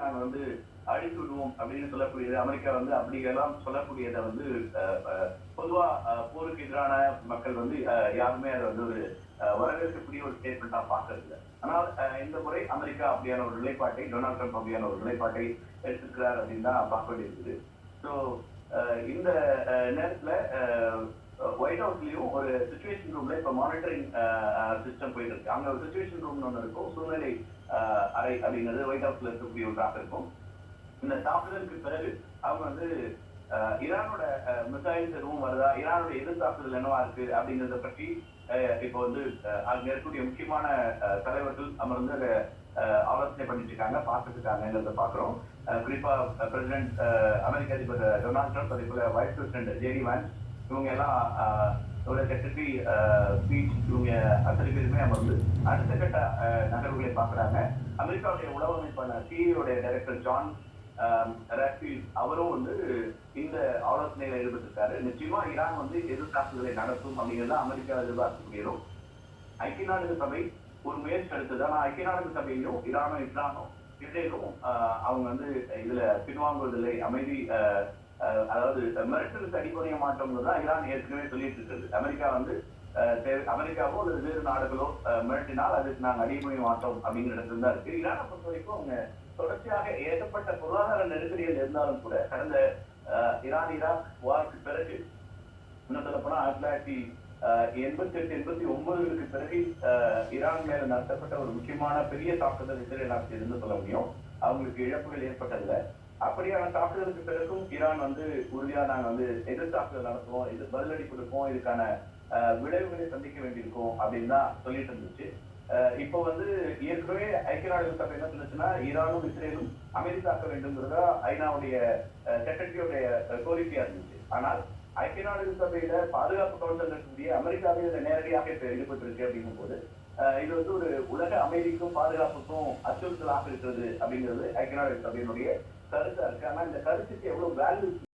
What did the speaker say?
நாங்கள் வந்து அழித்து விடுவோம் அப்படின்னு சொல்லக்கூடியது அமெரிக்கா வந்து அப்படி எல்லாம் சொல்லக்கூடியதை வந்து பொதுவாக பொதுவா போருக்கு எதிரான மக்கள் வந்து யாருமே அதை வந்து ஒரு வரவேற்கக்கூடிய ஒரு ஸ்டேட்மெண்டா பார்க்கறதில்ல. ஆனால் இந்த முறை அமெரிக்கா அப்படியான ஒரு நிலைப்பாட்டை டொனால்ட் ட்ரம்ப் அப்படியான ஒரு நிலைப்பாட்டை எடுத்திருக்கிறார் அப்படின்னு தான் பார்க்க வேண்டியிருக்குது. ஸோ இந்த நேரத்தில் நேரத்துல ஒயிட் ஹவுஸ்லயும் ஒரு சுச்சுவேஷன் ரூம்ல இப்ப மானிட்டரிங் சிஸ்டம் uh, uh, போயிட்டு இருக்கு அங்க ஒரு சுச்சுவேஷன் ரூம்னு ஒன்று இருக்கும். சூழ்நிலை uh, அறை அப்படிங்கிறது ஒயிட் ஹவுஸ்ல இருக்கக்கூடிய ஒன்றாக இருக்கும். இந்த தாக்குதலுக்கு பிறகு அவங்க வந்து அஹ், ஈரானோட மிசைல்ஸ் எதுவும் வருதா? ஈரானோட எதிர் தாக்குதல் என்னவா இருக்கு? அப்படிங்கறத பற்றி அஹ், இப்போ வந்து அஹ், அங்க இருக்கக்கூடிய முக்கியமான அஹ், தலைவர்கள் அமர்ந்து அதை ஆலோசனை பண்ணிட்டு இருக்காங்க பார்த்துட்டு இருக்காங்கிறத பாக்குறோம் குறிப்பா பிரசிடென்ட் அமெரிக்க அதிபர் டொனால்ட் ட்ரம்ப் அதே போல வைஸ் பிரசிடென்ட் ஜேடி வான்ஸ் இவங்க எல்லாம் ஒரு செக்ரட்டரி ஸ்பீச் இவங்க அத்தனை பேருமே அமர்ந்து அடுத்த கட்ட நகர்வுகளை பார்க்குறாங்க. அமெரிக்காவுடைய உளவு அமைப்பான சிஇஓடைய டைரக்டர் ஜான் ராக்ஃபீல்ட் அவரும் வந்து இந்த ஆலோசனையில ஈடுபட்டிருக்காரு. நிச்சயமா ஈரான் வந்து எதிர் தாக்குதலை நடத்தும் அப்படிங்கிறது அமெரிக்கா எதிர்பார்க்கக்கூடியதும் ஐக்கிய நாடுகள் சபை ஒரு முயற்சி எடுத்தது. ஆனா ஐக்கிய நாடுகள் சபையிலும் ஈரானும் இஸ்லாமும் இஸ்ரேலும் அவங்க வந்து இதுல பின்வாங்குவதில்லை. அமைதி அதாவது மிரட்டலுக்கு அடிப்படைய மாற்றம் தான் ஈரான் ஏற்கனவே சொல்லிட்டு இருக்குது அமெரிக்கா வந்து ஆஹ், அமெரிக்காவோ அல்லது வேறு நாடுகளோ மிரட்டினால் அதுக்கு நாங்கள் அடிமொழி மாட்டோம் அப்படிங்கிற இடத்துல தான் இருக்கு. ஈரானை பொறுத்த வரைக்கும் அவங்க தொடர்ச்சியாக ஏகப்பட்ட பொருளாதார நெருக்கடிகள் இருந்தாலும் கூட கடந்த ஆஹ், ஈரான் ஈராக் வார்க்கு பிறகு இன்னும் சொல்ல போனா ஆயிரத்தி தொள்ளாயிரத்தி எண்பத்தி எட்டு எண்பத்தி ஒன்பதுகளுக்கு பிறகு ஈரான் மேல நடத்தப்பட்ட ஒரு முக்கியமான பெரிய தாக்குதல் இஸ்ரேல் நடத்தியதுன்னு சொல்ல முடியும். அவங்களுக்கு இழப்புகள் ஏற்பட்டதில்லை. அப்படியான தாக்குதலுக்கு பிறகும் ஈரான் வந்து உறுதியா நாங்க வந்து எதிர் தாக்குதல் நடத்துவோம் இது பதிலடி கொடுப்போம் இதுக்கான விளைவுகளை சந்திக்க வேண்டியிருக்கும் அப்படின்னு தான் சொல்லிட்டு இருந்துச்சு. இப்போ வந்து ஏற்கனவே ஐக்கிய நாடுகள் சபை என்ன சொல்லுச்சுன்னா ஈரானும் இஸ்ரேலும் அமைதி தாக்க வேண்டும்ங்கிறதா ஐநாவுடைய செக்ரட்டரியோடைய கோரிக்கையா இருந்துச்சு. ஆனால் ஐக்கிய நாடுகள் சபையில பாதுகாப்பு கவுன்சில் இருக்கக்கூடிய அமெரிக்காவே நேரடியாக இப்ப ஈடுபட்டிருக்கு அப்படிங்கும் போது இது வந்து ஒரு உலக அமைதிக்கும் பாதுகாப்புக்கும் அச்சுறுத்தலாக இருக்கிறது அப்படிங்கிறது ஐக்கிய நாடுகள் சபையினுடைய கருத்தா இருக்கு. ஆனா இந்த கருத்துக்கு எவ்வளவு வேல்யூ